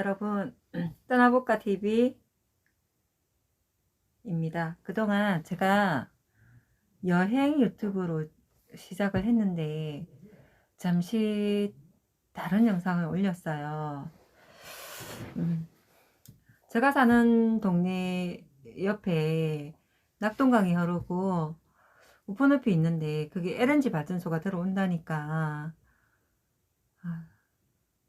여러분 떠나볼까 TV 입니다. 그동안 제가 여행 유튜브로 시작을 했는데 잠시 다른 영상을 올렸어요. 음, 제가 사는 동네 옆에 낙동강이 흐르고 우포늪이 있는데 그게 LNG 발전소가 들어온다니까 아,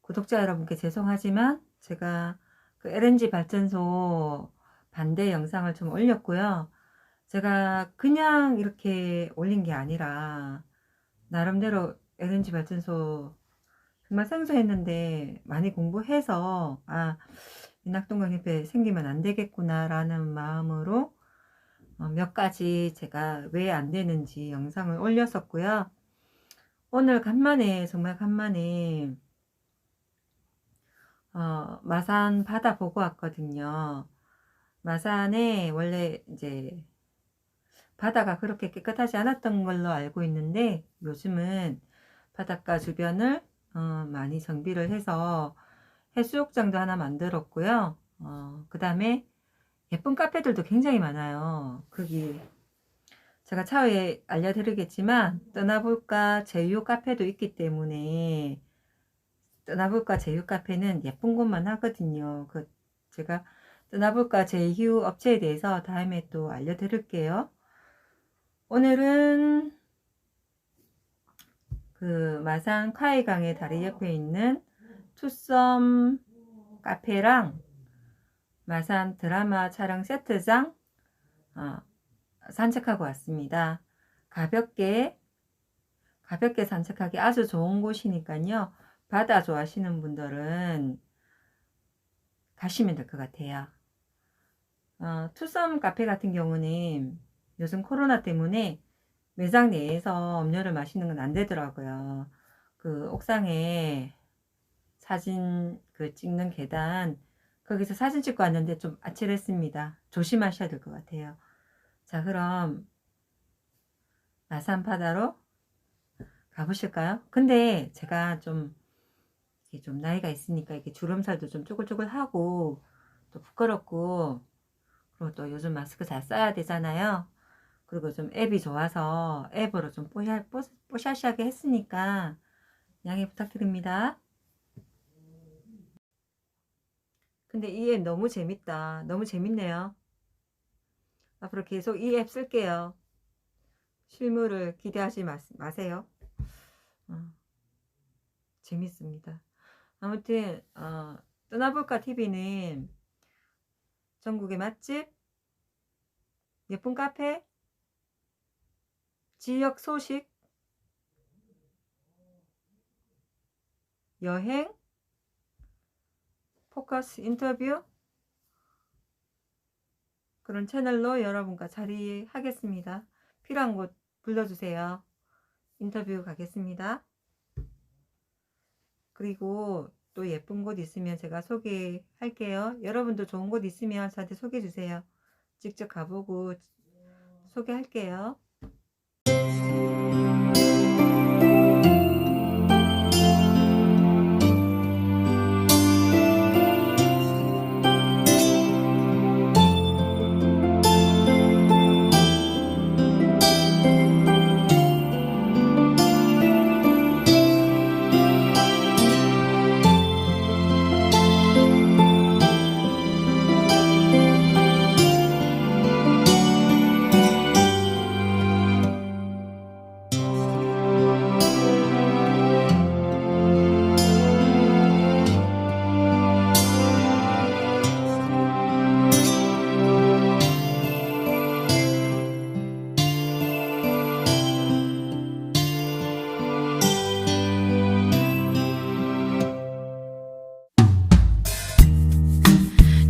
구독자 여러분께 죄송하지만 제가 그 LNG 발전소 반대 영상을 좀 올렸고요. 제가 그냥 이렇게 올린 게 아니라 나름대로 LNG 발전소 정말 생소했는데 많이 공부해서 아 인낙동강 옆에 생기면 안 되겠구나라는 마음으로 어, 몇 가지 제가 왜 안 되는지 영상을 올렸었고요. 오늘 간만에 정말 간만에 어, 마산 바다 보고 왔거든요. 마산에 원래 이제 바다가 그렇게 깨끗하지 않았던 걸로 알고 있는데 요즘은 바닷가 주변을 어, 많이 정비를 해서 해수욕장도 하나 만들었고요. 어, 그 다음에 예쁜 카페들도 굉장히 많아요. 거기 제가 차후에 알려드리겠지만 떠나볼까 제휴 카페도 있기 때문에 떠나볼까 제휴 카페는 예쁜 곳만 하거든요. 그 제가 떠나볼까 제휴 업체에 대해서 다음에 또 알려드릴게요. 오늘은 그 마산 카이강의 다리 옆에 있는 투썸 카페랑 마산 드라마 촬영 세트장 어, 산책하고 왔습니다. 가볍게 가볍게 산책하기 아주 좋은 곳이니까요. 바다 좋아하시는 분들은 가시면 될 것 같아요. 어, 투썸 카페 같은 경우는 요즘 코로나 때문에 매장 내에서 음료를 마시는 건 안 되더라고요. 그 옥상에 사진 그 찍는 계단 거기서 사진 찍고 왔는데 좀 아찔했습니다. 조심하셔야 될 것 같아요. 자, 그럼 마산 바다로 가보실까요? 근데 제가 좀 이게 좀 나이가 있으니까 이게 주름살도 좀 쪼글쪼글하고 또 부끄럽고 그리고 또 요즘 마스크 잘 써야 되잖아요. 그리고 좀 앱이 좋아서 앱으로 좀 뽀샤, 뽀, 뽀샤시하게 했으니까 양해 부탁드립니다. 근데 이 앱 너무 재밌다. 너무 재밌네요. 앞으로 계속 이 앱 쓸게요. 실물을 기대하지 마, 마세요. 어, 재밌습니다. 아무튼 어, 떠나볼까 TV는 전국의 맛집, 예쁜 카페, 지역 소식, 여행, 포커스 인터뷰 그런 채널로 여러분과 자리하겠습니다. 필요한 곳 불러주세요. 인터뷰 가겠습니다. 그리고 또 예쁜 곳 있으면 제가 소개할게요. 여러분도 좋은 곳 있으면 저한테 소개해 주세요. 직접 가보고 소개할게요.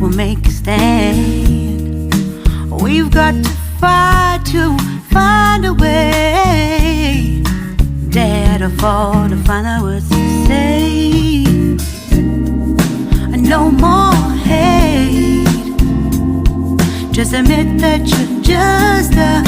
we'll make a stand. We've got to fight to find a way. Dare to fall to find out what to say. No more hate. Just admit that you're just afraid.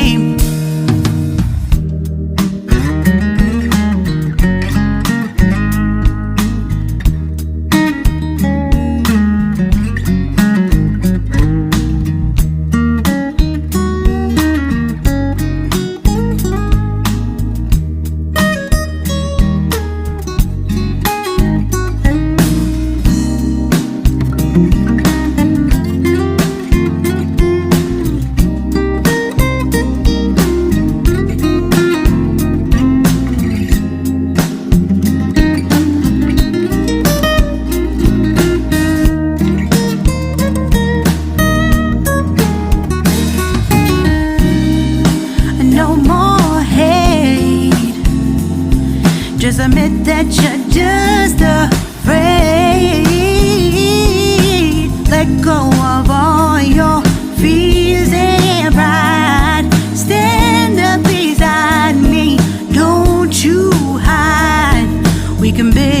Just admit that you're just afraid. Let go of all your fears and pride. Stand up beside me, don't you hide. We can build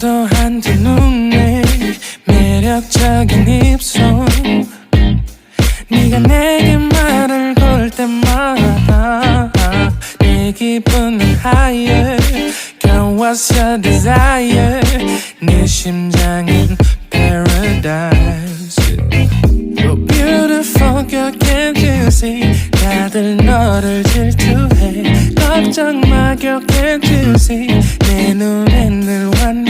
도도한 두 눈에 매력적인 입술 what's your desire 네 심장은 paradise You're beautiful girl can't you see 다들 너를 질투해 걱정 마 girl can't you see 내 눈엔 늘 완